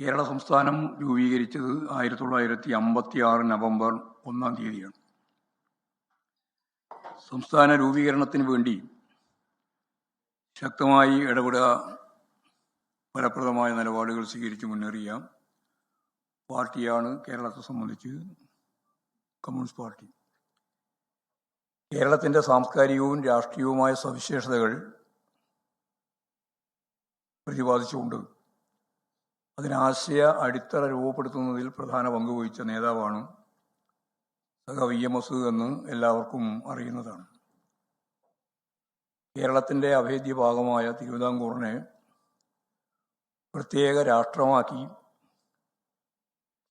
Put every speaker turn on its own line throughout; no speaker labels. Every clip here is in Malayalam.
കേരള സംസ്ഥാനം രൂപീകരിച്ചത് ആയിരത്തി തൊള്ളായിരത്തി അമ്പത്തി ആറ് നവംബർ ഒന്നാം തീയതിയാണ്. സംസ്ഥാന രൂപീകരണത്തിന് വേണ്ടി ശക്തമായി ഇടപെടുക ഫലപ്രദമായ നിലപാടുകൾ സ്വീകരിച്ച് മുന്നേറിയ പാർട്ടിയാണ് കേരളത്തെ സംബന്ധിച്ച് കമ്മ്യൂണിസ്റ്റ് പാർട്ടി. കേരളത്തിന്റെ സാംസ്കാരികവും രാഷ്ട്രീയവുമായ സവിശേഷതകൾ പ്രതിപാദിച്ചുകൊണ്ട് അതിനാശയ അടിത്തറ രൂപപ്പെടുത്തുന്നതിൽ പ്രധാന പങ്ക് വഹിച്ച നേതാവാണ് സഖ വി എം എസ് എന്ന് എല്ലാവർക്കും അറിയുന്നതാണ്. കേരളത്തിന്റെ അഭേദ്യ ഭാഗമായ തിരുവിതാംകൂറിനെ പ്രത്യേക രാഷ്ട്രമാക്കി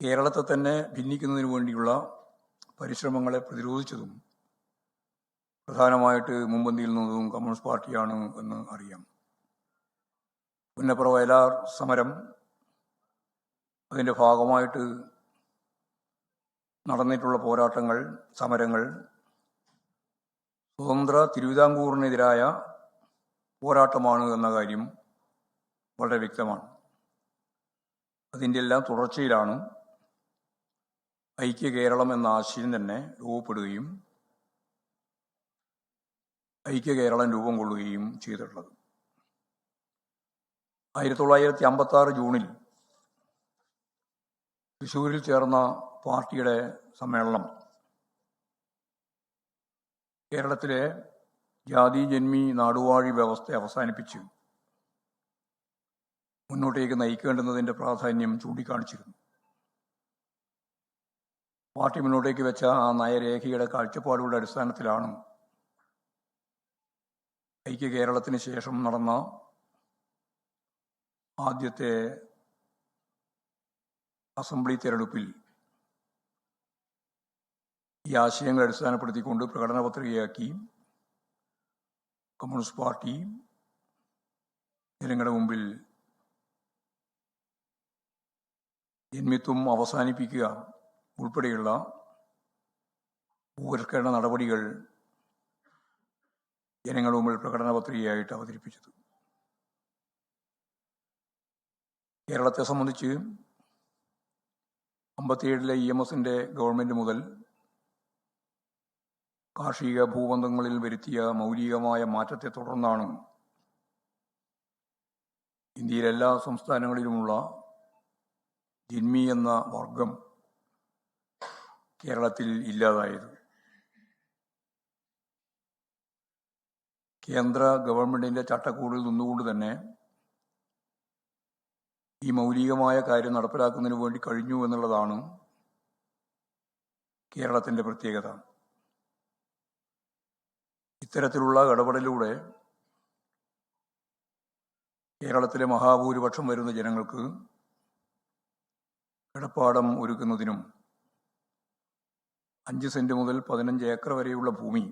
കേരളത്തെ തന്നെ ഭിന്നിക്കുന്നതിന് വേണ്ടിയുള്ള പരിശ്രമങ്ങളെ പ്രതിരോധിച്ചതും പ്രധാനമായിട്ട് മുമ്പന്തിയിൽ നിന്നതും കമ്മ്യൂണിസ്റ്റ് പാർട്ടിയാണ് എന്ന് അറിയാം. പുന്നപ്ര വയലാർ സമരം അതിന്റെ ഭാഗമായിട്ട് നടന്നിട്ടുള്ള പോരാട്ടങ്ങൾ സമരങ്ങൾ സ്വതന്ത്ര തിരുവിതാംകൂറിനെതിരായ പോരാട്ടമാണ് എന്ന കാര്യം വളരെ വ്യക്തമാണ്. അതിന്റെ എല്ലാം തുടർച്ചയിലാണ് ഐക്യ കേരളം എന്ന ആശയം തന്നെ രൂപപ്പെടുകയും ഐക്യ കേരളം രൂപം കൊള്ളുകയും ചെയ്തിട്ടുള്ളത്. ആയിരത്തി തൊള്ളായിരത്തി അമ്പത്തി ആറ് ജൂണിൽ തൃശ്ശൂരിൽ ചേർന്ന പാർട്ടിയുടെ സമ്മേളനം. കേരളത്തിലെ ജാതി ജന്മി നാടുവാഴി വ്യവസ്ഥ അവസാനിപ്പിച്ചു മുന്നോട്ടേക്ക് നയിക്കേണ്ടുന്നതിന്റെ പ്രാധാന്യം ചൂണ്ടിക്കാണിച്ചിരുന്നു. പാർട്ടി മുന്നോട്ടേക്ക് വെച്ച ആ നയരേഖയുടെ കാഴ്ചപ്പാടുകളുടെ അടിസ്ഥാനത്തിലാണ് ഐക്യ കേരളത്തിന് ശേഷം നടന്ന ആദ്യത്തെ അസംബ്ലി തെരഞ്ഞെടുപ്പിൽ ഈ ആശയങ്ങൾ അടിസ്ഥാനപ്പെടുത്തിക്കൊണ്ട് പ്രകടന പത്രികയാക്കി കമ്മ്യൂണിസ്റ്റ് പാർട്ടി ജനങ്ങളുടെ മുമ്പിൽ ജന്മിത്വം അവസാനിപ്പിക്കുക ഉൾപ്പെടെയുള്ള ഭൂപരിഷ്കരണ നടപടികൾ ജനങ്ങളുടെ മുമ്പിൽ പ്രകടന പത്രികയായിട്ട് അവതരിപ്പിച്ചത്. കേരളത്തെ സംബന്ധിച്ച് അമ്പത്തിയേഴിലെ ഇ എം എസിന്റെ ഗവൺമെന്റ് മുതൽ കാർഷിക ഭൂബന്ധങ്ങളിൽ വരുത്തിയ മൗലികമായ മാറ്റത്തെ തുടർന്നാണ് ഇന്ത്യയിലെ എല്ലാ സംസ്ഥാനങ്ങളിലുമുള്ള ജിന്മി എന്ന വർഗം കേരളത്തിൽ ഇല്ലാതായത്. കേന്ദ്ര ഗവൺമെന്റിന്റെ ചട്ടക്കൂടിൽ നിന്നുകൊണ്ട് തന്നെ ഈ മൗലികമായ കാര്യം നടപ്പിലാക്കുന്നതിന് വേണ്ടി കഴിഞ്ഞു എന്നുള്ളതാണ് കേരളത്തിന്റെ പ്രത്യേകത. ഇത്തരത്തിലുള്ള ഇടപെടലിലൂടെ കേരളത്തിലെ മഹാഭൂരിപക്ഷം വരുന്ന ജനങ്ങൾക്ക് കിടപ്പാടം ഒരുക്കുന്നതിനും അഞ്ച് സെന്റ് മുതൽ പതിനഞ്ച് ഏക്കർ വരെയുള്ള ഭൂമി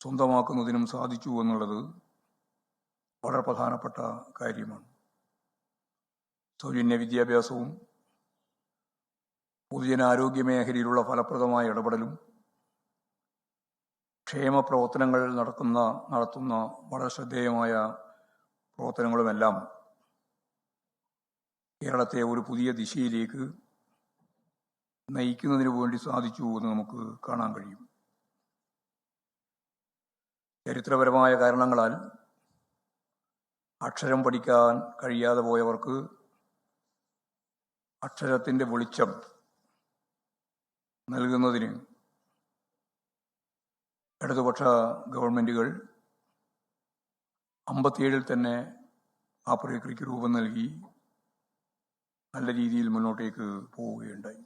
സ്വന്തമാക്കുന്നതിനും സാധിച്ചു എന്നുള്ളത് വളരെ പ്രധാനപ്പെട്ട കാര്യമാണ്. സൗജന്യ വിദ്യാഭ്യാസവും പൊതുജനാരോഗ്യ മേഖലയിലുള്ള ഫലപ്രദമായ ഇടപെടലും ക്ഷേമ പ്രവർത്തനങ്ങൾ നടക്കുന്ന നടത്തുന്ന വളരെ ശ്രദ്ധേയമായ പ്രവർത്തനങ്ങളുമെല്ലാം കേരളത്തെ ഒരു പുതിയ ദിശയിലേക്ക് നയിക്കുന്നതിന് വേണ്ടി സാധിച്ചു എന്ന് നമുക്ക് കാണാൻ കഴിയും. ചരിത്രപരമായ കാരണങ്ങളാൽ അക്ഷരം പഠിക്കാൻ കഴിയാതെ പോയവർക്ക് അക്ഷരത്തിന്റെ വെളിച്ചം നൽകുന്നതിന് ഇടതുപക്ഷ ഗവൺമെന്റുകൾ അമ്പത്തിയേഴിൽ തന്നെ ആ പ്രക്രിയക്ക് രൂപം നൽകി നല്ല രീതിയിൽ മുന്നോട്ടേക്ക് പോവുകയുണ്ടായി.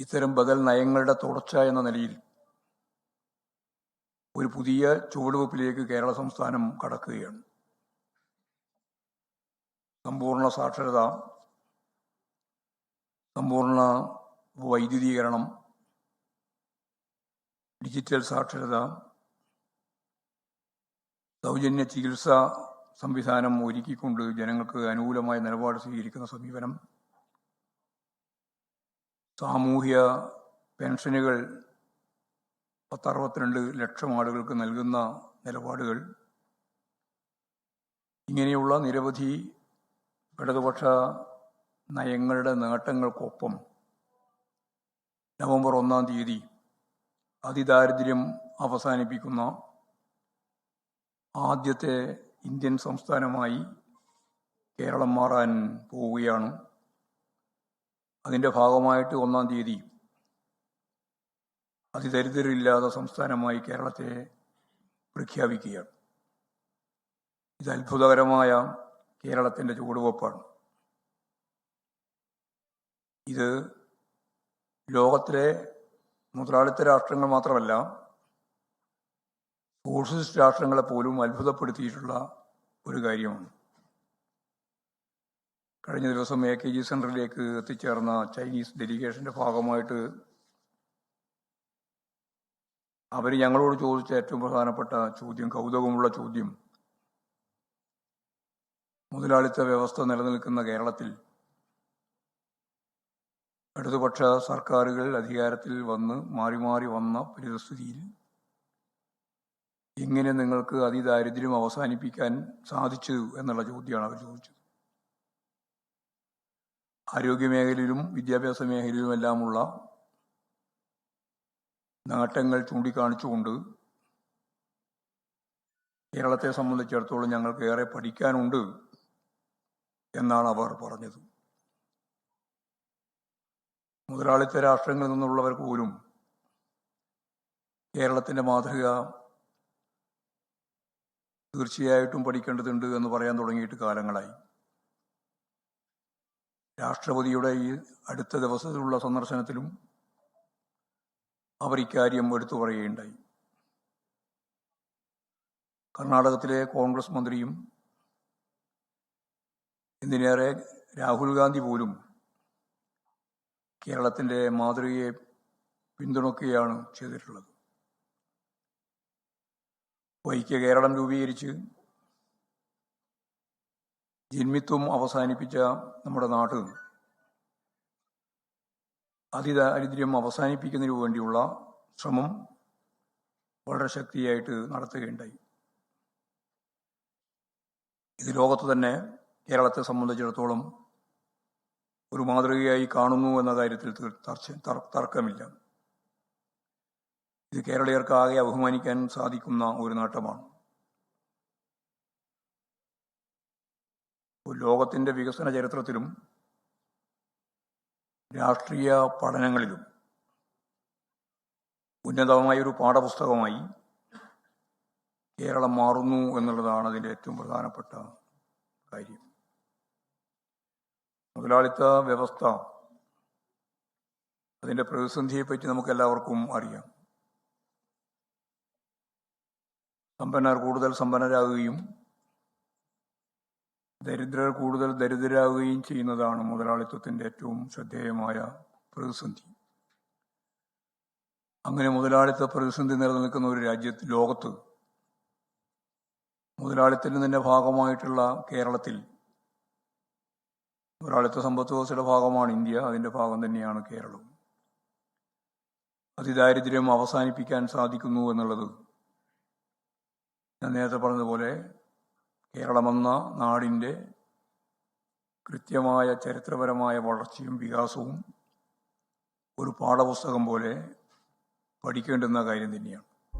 ഇത്തരം ബദൽ നയങ്ങളുടെ തുടർച്ച എന്ന നിലയിൽ ഒരു പുതിയ ചുവടുവെപ്പിലേക്ക് കേരള സംസ്ഥാനം കടക്കുകയാണ്. സമ്പൂർണ സാക്ഷരത സമ്പൂർണ വൈദ്യുതീകരണം ഡിജിറ്റൽ സാക്ഷരത സൗജന്യ ചികിത്സ സംവിധാനം ഒരുക്കിക്കൊണ്ട് ജനങ്ങൾക്ക് അനുകൂലമായ നിലപാട് സ്വീകരിക്കുന്ന സമീപനം സാമൂഹ്യ പെൻഷനുകൾ പത്തറുപത്തിരണ്ട് ലക്ഷം ആളുകൾക്ക് നൽകുന്ന നിലപാടുകൾ ഇങ്ങനെയുള്ള നിരവധി ഇടതുപക്ഷ നയങ്ങളുടെ നേട്ടങ്ങൾക്കൊപ്പം നവംബർ ഒന്നാം തീയതി അതിദാരിദ്ര്യം അവസാനിപ്പിക്കുന്ന ആദ്യത്തെ ഇന്ത്യൻ സംസ്ഥാനമായി കേരളം മാറാൻ പോവുകയാണ്. അതിന്റെ ഭാഗമായിട്ട് ഒന്നാം തീയതി അതിദരിദ്രരില്ലാത്ത സംസ്ഥാനമായി കേരളത്തെ പ്രഖ്യാപിക്കുകയാണ്. ഇത് അത്ഭുതകരമായ കേരളത്തിന്റെ ചുവടുവെപ്പാണ്. ഇത് ലോകത്തിലെ മുതലാളിത്ത രാഷ്ട്രങ്ങൾ മാത്രമല്ല സോഷ്യലിസ്റ്റ് രാഷ്ട്രങ്ങളെ പോലും അത്ഭുതപ്പെടുത്തിയിട്ടുള്ള ഒരു കാര്യമാണ്. കഴിഞ്ഞ ദിവസം എ കെ ജി സെന്ററിലേക്ക് എത്തിച്ചേർന്ന ചൈനീസ് ഡെലിഗേഷന്റെ ഭാഗമായിട്ട് അവർ ഞങ്ങളോട് ചോദിച്ച ഏറ്റവും പ്രധാനപ്പെട്ട ചോദ്യം കൗതുകമുള്ള ചോദ്യം മുതലാളിത്ത വ്യവസ്ഥ നിലനിൽക്കുന്ന കേരളത്തിൽ ഇടതുപക്ഷ സർക്കാരുകൾ അധികാരത്തിൽ വന്ന് മാറി മാറി വന്ന പരിതസ്ഥിതിയിൽ എങ്ങനെ നിങ്ങൾക്ക് അതിദാരിദ്ര്യം അവസാനിപ്പിക്കാൻ സാധിച്ചു എന്നുള്ള ചോദ്യമാണ് അവർ ചോദിച്ചത്. ആരോഗ്യമേഖലയിലും വിദ്യാഭ്യാസ മേഖലയിലും എല്ലാമുള്ള നേട്ടങ്ങൾ ചൂണ്ടിക്കാണിച്ചുകൊണ്ട് കേരളത്തെ സംബന്ധിച്ചിടത്തോളം ഞങ്ങൾക്ക് ഏറെ പഠിക്കാനുണ്ട്. എന്നാണ് അവർ പറഞ്ഞത്. മുതലാളിത്ത രാഷ്ട്രങ്ങളിൽ നിന്നുള്ളവർ പോലും കേരളത്തിന്റെ മാതൃക തീർച്ചയായിട്ടും പഠിക്കേണ്ടതുണ്ട് എന്ന് പറയാൻ തുടങ്ങിയിട്ട് കാലങ്ങളായി. രാഷ്ട്രപതിയുടെ ഈ അടുത്ത ദിവസത്തിലുള്ള സന്ദർശനത്തിലും അവർ ഇക്കാര്യം എടുത്തു പറയുകയുണ്ടായി. കർണാടകത്തിലെ കോൺഗ്രസ് മന്ത്രിയും എന്തിനേറെ രാഹുൽ ഗാന്ധി പോലും കേരളത്തിന്റെ മാതൃകയെ പിന്തുണക്കുകയാണ് ചെയ്തിട്ടുള്ളത്. വൈക്യ കേരളം രൂപീകരിച്ച് ജന്മിത്വം അവസാനിപ്പിച്ച നമ്മുടെ നാട് അതിദാരിദ്ര്യം അവസാനിപ്പിക്കുന്നതിന് വേണ്ടിയുള്ള ശ്രമം വളരെ ശക്തിയായിട്ട് നടത്തുകയുണ്ടായി. ഇത് ലോകത്ത് തന്നെ കേരളത്തെ സംബന്ധിച്ചിടത്തോളം ഒരു മാതൃകയായി കാണുന്നു എന്ന കാര്യത്തിൽ തർക്കമില്ല. ഇത് കേരളീയർക്ക് ആകെ അഭിമാനിക്കാൻ സാധിക്കുന്ന ഒരു നേട്ടമാണ്. ലോകത്തിന്റെ വികസന ചരിത്രത്തിലും രാഷ്ട്രീയ പഠനങ്ങളിലും ഉന്നതമായ ഒരു പാഠപുസ്തകമായി കേരളം മാറുന്നു എന്നുള്ളതാണ് അതിന്റെ ഏറ്റവും പ്രധാനപ്പെട്ട കാര്യം. മുതലാളിത്ത വ്യവസ്ഥ അതിന്റെ പ്രതിസന്ധിയെപ്പറ്റി നമുക്ക് എല്ലാവർക്കും അറിയാം. സമ്പന്നർ കൂടുതൽ സമ്പന്നരാകുകയും ദരിദ്രർ കൂടുതൽ ദരിദ്രരാകുകയും ചെയ്യുന്നതാണ് മുതലാളിത്തത്തിന്റെ ഏറ്റവും ശ്രദ്ധേയമായ പ്രതിസന്ധി. അങ്ങനെ മുതലാളിത്ത പ്രതിസന്ധി നിലനിൽക്കുന്ന ഒരു രാജ്യത്ത് ലോകത്ത് മുതലാളിത്തത്തിന്റെ ഭാഗമായിട്ടുള്ള കേരളത്തിൽ മുതലാളിത്ത സമ്പത്ത് വ്യവസ്ഥയുടെ ഭാഗമാണ് ഇന്ത്യ അതിന്റെ ഭാഗം തന്നെയാണ് കേരളം. അതിദാരിദ്ര്യം അവസാനിപ്പിക്കാൻ സാധിക്കുന്നു എന്നുള്ളത് ഞാൻ നേരത്തെ പറഞ്ഞതുപോലെ കേരളമെന്ന നാടിന്റെ കൃത്യമായ ചരിത്രപരമായ വളർച്ചയും വികാസവും ഒരു പാഠപുസ്തകം പോലെ പഠിക്കേണ്ടുന്ന കാര്യം തന്നെയാണ്.